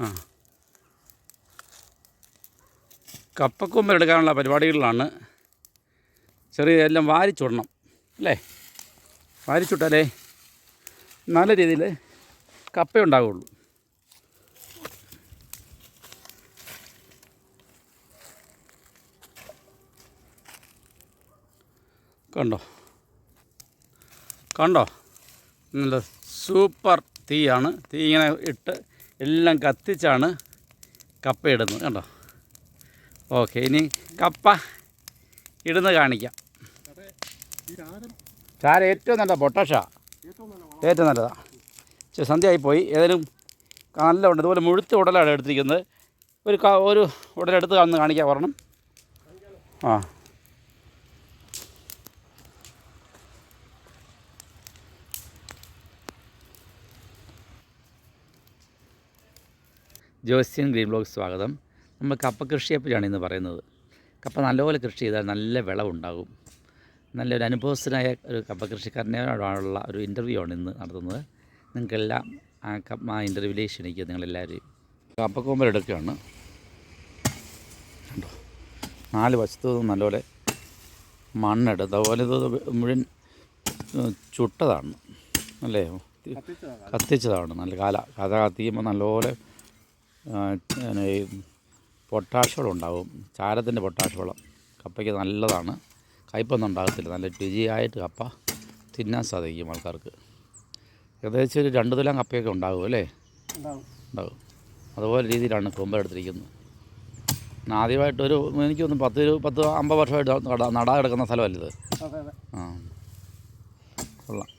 ആ. എടുക്കാനുള്ള പരിപാടികളിലാണ് ചെറിയ എല്ലാം വാരിച്ചുടണം അല്ലേ? വാരിച്ചുട്ടാലേ നല്ല രീതിയിൽ കപ്പ ഉണ്ടാവുള്ളൂ. കണ്ടോ? കണ്ടോ? നല്ല സൂപ്പർ തീയാണ്. തീ ഇങ്ങനെ ഇട്ട് എല്ലാം കത്തിച്ചാണ് കപ്പ ഇടുന്നത് കണ്ടോ? ഓക്കെ ഇനി കപ്പ ഇടുന്നത് കാണിക്കാം. ചാര ഏറ്റവും നല്ല പൊട്ടാഷാ ഏറ്റവും നല്ലതാണ് ഇച്ചിരി സന്ധ്യയായി പോയി ഏതായാലും നല്ല ഉണ്ട് ഇതുപോലെ മുഴുത്ത ഉടലാണ് എടുത്തിരിക്കുന്നത്. ഒരു ഒരു ഉടലെടുത്ത് അന്ന് കാണിക്കാൻ പറഞ്ഞു ആ. ജോസ്യൻ ഗ്രീൻ ബ്ലോഗ് സ്വാഗതം. നമ്മൾ കപ്പ കൃഷിയെപ്പറ്റിയാണ് ഇന്ന് പറയുന്നത്. കപ്പ നല്ലപോലെ കൃഷി ചെയ്താൽ നല്ല വിളവുണ്ടാകും. നല്ലൊരു അനുഭവസ്ഥനായ ഒരു കപ്പ കൃഷിക്കാരനോടാണുള്ള ഒരു ഇന്റർവ്യൂ ആണ് ഇന്ന് നടത്തുന്നത്. നിങ്ങൾക്കെല്ലാം ആ കപ്പ ആ ഇന്റർവ്യൂവിലേക്ക് ക്ഷണിക്കുക നിങ്ങളെല്ലാവരെയും. കപ്പക്കൊമ്പൽ എടുക്കുകയാണ്. കണ്ടോ? നാല് വശത്തു നല്ലപോലെ മണ്ണെടുത്ത് അതുപോലെ ഇത് മുഴുവൻ ചുട്ടതാണ്. അല്ലേ? കത്തിച്ചതാണ്. നല്ല കാല കഥ കത്തിക്കുമ്പോൾ നല്ലപോലെ പൊട്ടാഷ് വെള്ളം ഉണ്ടാവും ചാരത്തിന്റെ പൊട്ടാഷ് വെള്ളം കപ്പയ്ക്ക് നല്ലതാണ്. കയ്പൊന്നും ഉണ്ടാകത്തില്ല. നല്ല രുചിയായിട്ട് കപ്പ തിന്നാൻ സാധിക്കും ആൾക്കാർക്ക്. ഏകദേശം ഒരു രണ്ട് തുലാം കപ്പയൊക്കെ ഉണ്ടാകും അല്ലേ? ഉണ്ടാകും അതുപോലെ രീതിയിലാണ് കൊമ്പെടുത്തിരിക്കുന്നത് എടുത്തിരിക്കുന്നത്. ആദ്യമായിട്ടൊരു എനിക്ക് തോന്നുന്നു പത്ത് ഒരു പത്ത് അമ്പത് വർഷമായിട്ട് നട നടാ കിടക്കുന്ന സ്ഥലമല്ലേ ഇത്? ആ. കൊള്ളാം.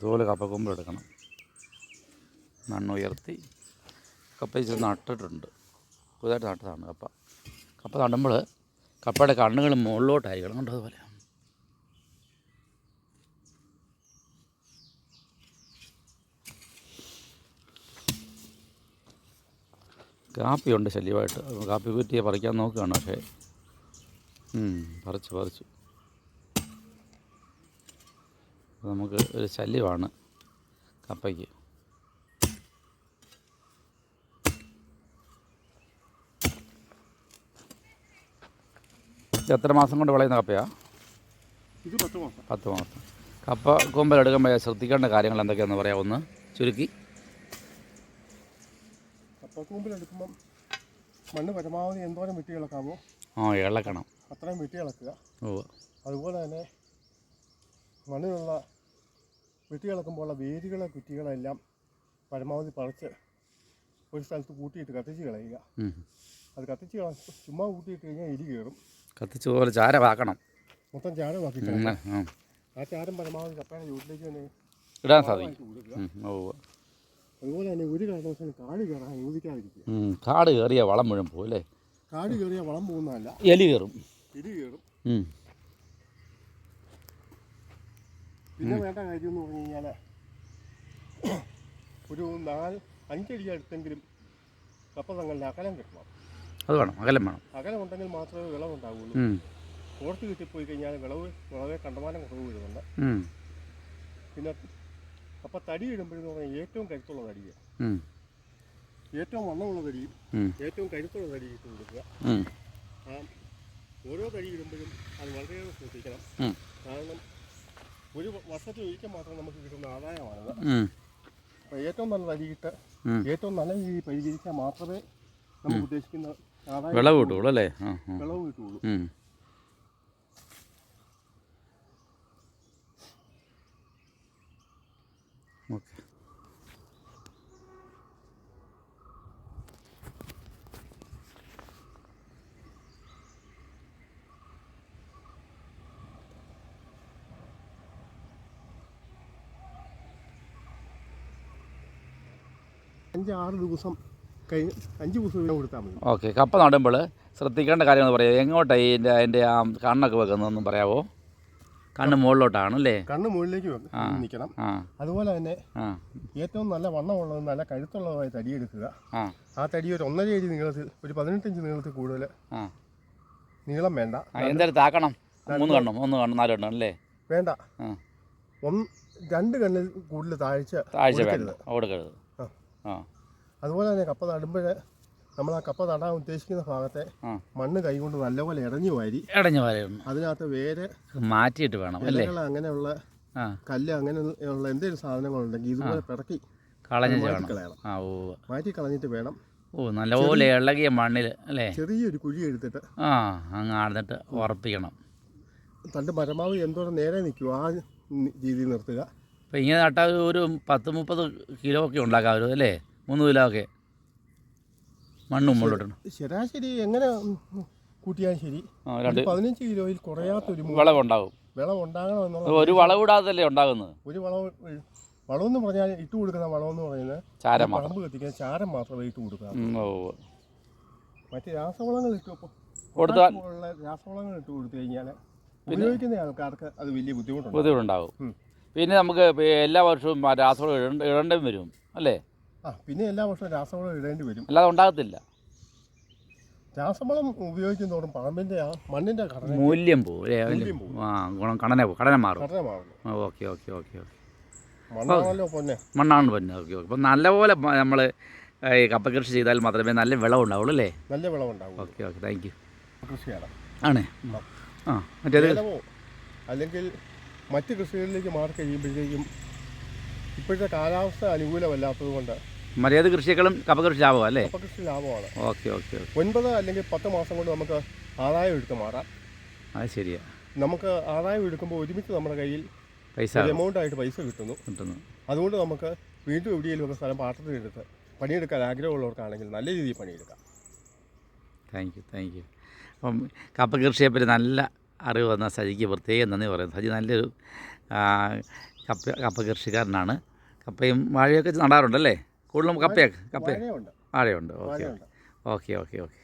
ഇതുപോലെ കപ്പക്കൊമ്പ് എടുക്കണം. മണ്ണ് ഉയർത്തി കപ്പ ഇച്ചിരി നട്ടിട്ടുണ്ട്. പുതുതായിട്ട് നട്ടതാണ് കപ്പ. കപ്പ നടുമ്പോൾ കപ്പയുടെ കണ്ണുകൾ മുകളിലോട്ടായിരിക്കണം. കണ്ടോ അതുപോലെ? കാപ്പിയുണ്ട് ശല്യമായിട്ട്. കാപ്പി കുറ്റിയെ പറിക്കാൻ നോക്കുകയാണ് പക്ഷേ. പറിച്ചു പറിച്ചു. നമുക്ക് ഒരു ശല്യമാണ് കപ്പയ്ക്ക്. എത്ര മാസം കൊണ്ട് വളയുന്ന കപ്പയാ? ഇത് പത്ത് മാസം. പത്ത് മാസം. കപ്പ ശ്രദ്ധിക്കേണ്ട കാര്യങ്ങൾ എന്തൊക്കെയാണെന്ന് പറയാം ഒന്ന് ചുരുക്കി. കപ്പക്കൂമ്പിൽ എടുക്കുമ്പം മണ്ണ് പരമാവധി എന്തോരം വെട്ടി ഇളക്കാമോ? ആ ഇളക്കണം. അത്രയും വെട്ടി ഇളക്കുക. അതുപോലെ തന്നെ മണ്ണിലുള്ള വെട്ടി ഉള്ള വേരുകളെ കുറ്റികളെല്ലാം പരമാവധി പറിച്ച് ഒരു സ്ഥലത്ത് കൂട്ടിയിട്ട് കത്തിച്ച് കളയുക. അത് കത്തിച്ച് കള ചുമ്മാ കൂട്ടിയിട്ട് കഴിഞ്ഞാൽ എലി കയറും. കത്തിച്ച് പോലെ ചാരമാക്കണം മൊത്തം ചാരമാക്കി ആ ചാരം പരമാവധി കപ്പയുടെ ചൂട്ടിലേക്ക് തന്നെ ഇടാൻ സാധിക്കും. അതുപോലെ തന്നെ ഒരു കാരണവശാലും കാട് കയറാൻ അനുവദിക്കാതിരിക്കുക കാട് കയറിയ വളം മുഴുവൻ പോകും അല്ലേ? കാട് കയറിയ വളം പോകുന്നതല്ല. എലി കയറും. എലി കയറും. പിന്നെ വേണ്ട കാര്യം എന്ന് പറഞ്ഞു കഴിഞ്ഞാൽ ഒരു നാല് അഞ്ചടി അടുത്തെങ്കിലും കപ്പ തങ്ങളുടെ അകലം കിട്ടണം. അത് വേണം അകലം വേണം. അകലം ഉണ്ടെങ്കിൽ മാത്രമേ വിളവുണ്ടാവുള്ളൂ. ഉണ്ടാവുള്ളൂ ഓർത്ത് കിട്ടിപ്പോയി കഴിഞ്ഞാൽ വിളവ് വളരെ കണ്ടമാനം കുറവ് വരുന്നുണ്ട്. പിന്നെ കപ്പ തടി ഇടുമ്പോഴെന്ന് പറഞ്ഞാൽ ഏറ്റവും കരുത്തുള്ള തടിയാണ് ഏറ്റവും വണ്ണമുള്ള തടിയും ഉം, ഏറ്റവും കരുത്തുള്ള തടി ഇട്ട് കൊടുക്കുക. ഓരോ തടി ഇടുമ്പോഴും അത് വളരെയേറെ ശ്രദ്ധിക്കണം. കാരണം ഒരു വർഷത്തിൽ ഒരിക്കൽ മാത്രം നമുക്ക് കിട്ടുന്ന ആദായമാണത്. അപ്പോൾ ഏറ്റവും നല്ല തടിയിട്ട് ഉം. ഏറ്റവും നല്ല രീതിയിൽ പരിചരിച്ചാൽ മാത്രമേ നമുക്ക് ഉദ്ദേശിക്കുന്ന ആദായം വിളവ് കിട്ടുള്ളൂ അല്ലേ. വിളവ് കിട്ടുള്ളൂ അഞ്ച് ആറ് ദിവസം കഴിഞ്ഞ് അഞ്ച് ദിവസം വീതം കൊടുത്താൽ മതി. ഓക്കെ കപ്പ നടുമ്പോൾ ശ്രദ്ധിക്കേണ്ട കാര്യങ്ങൾ പറയാം. എങ്ങോട്ടാണ് ഇതിന്റെ അതിന്റെ ആ കണ്ണൊക്കെ വെക്കുന്നതെന്നും പറയാമോ കണ്ണ് മുകളിലോട്ടാണ് അല്ലേ? കണ്ണ് മുകളിലേക്ക് വെക്ക- ആ. നിൽക്കണം. ആ. അതുപോലെ തന്നെ ആ. ഏറ്റവും നല്ല വണ്ണമുള്ളതും നല്ല കഴുത്തുള്ളതുമായ തടി എടുക്കുക. ആ. ആ തടി ഒരു ഒന്നര അടി നീളത്തിൽ ഒരു പതിനെട്ടഞ്ച് നീളത്തിൽ കൂടുതൽ ആ. നീളം വേണ്ട. ആ, എന്തായാലും താക്കണം. മൂന്ന് കണ്ണും ഒന്ന് കണ്ണും നാല് കണ്ണും അല്ലേ? വേണ്ട. ആ. ഒന്ന് രണ്ട് കണ്ണിൽ കൂടുതൽ താഴ്ച താഴ്ച. വേണ്ട. കൊടുക്കരുത്. അതുപോലെ തന്നെ കപ്പ നടുമ്പോൾ നമ്മൾ ആ കപ്പ നടാൻ ഉദ്ദേശിക്കുന്ന ഭാഗത്തെ മണ്ണ് കൈകൊണ്ട് നല്ലപോലെ ഇറങ്ങി വാരി ഇടഞ്ഞു വാരി അതിനകത്ത് വേര് മാറ്റിയിട്ട് വേണം അല്ലേ? അങ്ങനെയുള്ള കല്ല് അങ്ങനെയുള്ള എന്തെങ്കിലും സാധനങ്ങളുണ്ടെങ്കിൽ ഇതുപോലെ പിറക്കി കളഞ്ഞ് കളയണം മാറ്റി കളഞ്ഞിട്ട് വേണം. ഓ നല്ലപോലെ ഇളകിയ മണ്ണിൽ അല്ലേ? ചെറിയൊരു കുഴി എടുത്തിട്ട് ആ അങ്ങ് ആടുന്നിട്ട് ഉറപ്പിക്കണം. തണ്ട് പരമാവധി എന്തോരം നേരെ നിൽക്കുമോ ആ രീതിയിൽ നിർത്തുക. അപ്പോൾ ഇങ്ങനെ നട്ടാൽ ഒരു പത്ത് മുപ്പത് കിലോ ഒക്കെ ഉണ്ടാക്കാം ഒരു അല്ലേ? മൂന്ന് കിലോ ഒക്കെ. മണ്ണും മുകളിലോട്ട് ശരാശരി എങ്ങനെ കൂട്ടിയാൽ ശരി? പതിനഞ്ച് കിലോയിൽ കുറയാത്തൊരു വിളവുണ്ടാകും വിളവുണ്ടാവും വിളം ഉണ്ടാകണം എന്നുള്ള അപ്പോൾ ഒരു വളവിടാതല്ലേ ഉണ്ടാകുന്നത്? ഒരു വളവ് വളമെന്ന് പറഞ്ഞാൽ ഇട്ട് കൊടുക്കുന്ന വളമെന്ന് പറയുന്നത് ചാരം പറമ്പ് കത്തിക്കുന്ന ചാരം മാത്രമേ ഇട്ട് കൊടുക്കുക മറ്റ് രാസവളങ്ങൾ ഇട്ട് കൊടുത്താൽ രാസവളങ്ങൾ ഇട്ട് കൊടുത്തു കഴിഞ്ഞാൽ ഉപയോഗിക്കുന്ന ആൾക്കാർക്ക് അത് വലിയ ബുദ്ധിമുട്ടുണ്ട് ബുദ്ധിമുട്ടുണ്ടാവും. ഉം. പിന്നെ നമുക്ക് എല്ലാ വർഷവും രാസവളം ഇടേണ്ട ഇടേണ്ടതും വരും അല്ലേ? ആ പിന്നെ എല്ലാ വർഷവും രാസവളം ഇടേണ്ടി വരും. അല്ലാതെ ഉണ്ടാകത്തില്ല. രാസവളം ഉപയോഗിക്കുന്നതോടും പറമ്പിന്റെ ആ മണ്ണിന്റെ ഘടന മൂല്യം പോകും. ആ ഗുണം ഘടന പോകും ഘടന മാറും. ഘടന മാറും ഓക്കെ ഓക്കെ ഓക്കെ ഓക്കെ. മണ്ണാണല്ലോ പൊന്നെ. മണ്ണാണ് പിന്നെ ഓക്കെ ഓക്കെ. അപ്പം നല്ലപോലെ നമ്മൾ ഈ കപ്പ കൃഷി ചെയ്താൽ മാത്രമേ നല്ല വിളവുണ്ടാവുള്ളൂ അല്ലേ? നല്ല വിളവുണ്ടാവും ഓക്കെ ഓക്കെ താങ്ക് യു. കൃഷിയാണ്. ആണ്. ആ മറ്റേത്? അല്ലെങ്കിൽ മറ്റ് കൃഷികളിലേക്ക് മാറി ചെയ്യുമ്പോഴത്തേക്കും ഇപ്പോഴത്തെ കാലാവസ്ഥ അനുകൂലമല്ലാത്തത് കൊണ്ട് മര്യാദ കൃഷിയേക്കാളും കപ്പ കൃഷി ലാഭം അല്ലേ? കപ്പ കൃഷി ലാഭമാണ്. ഓക്കെ ഓക്കെ ഒൻപത് അല്ലെങ്കിൽ പത്ത് മാസം കൊണ്ട് നമുക്ക് ആദായം എടുത്ത് മാറാം. അത് ശരിയാ. നമുക്ക് ആദായം എടുക്കുമ്പോൾ ഒരുമിച്ച് നമ്മുടെ കയ്യിൽ പൈസ ഒരു എമൗണ്ട് ആയിട്ട് പൈസ കിട്ടുന്നു. കിട്ടുന്നു. അതുകൊണ്ട് നമുക്ക് വീണ്ടും എവിടെയെങ്കിലും ഒക്കെ സ്ഥലം പാട്ടത്തിനെടുത്ത് പണിയെടുക്കാൻ ആഗ്രഹമുള്ളവർക്കാണെങ്കിൽ നല്ല രീതിയിൽ പണിയെടുക്കാം. Thank you thank you. അപ്പം കപ്പ കൃഷിയെപ്പറ്റി നല്ല അറിവ് വന്ന സജിക്ക് പ്രത്യേകം നന്ദി പറയുന്നു. സജി നല്ലൊരു കപ്പ കപ്പ കൃഷിക്കാരനാണ് കപ്പയും വാഴയൊക്കെ നടാറുണ്ടല്ലേ? കൂടുതലും കപ്പയൊക്കെ കപ്പ വാഴയുണ്ട്. Okay okay okay okay.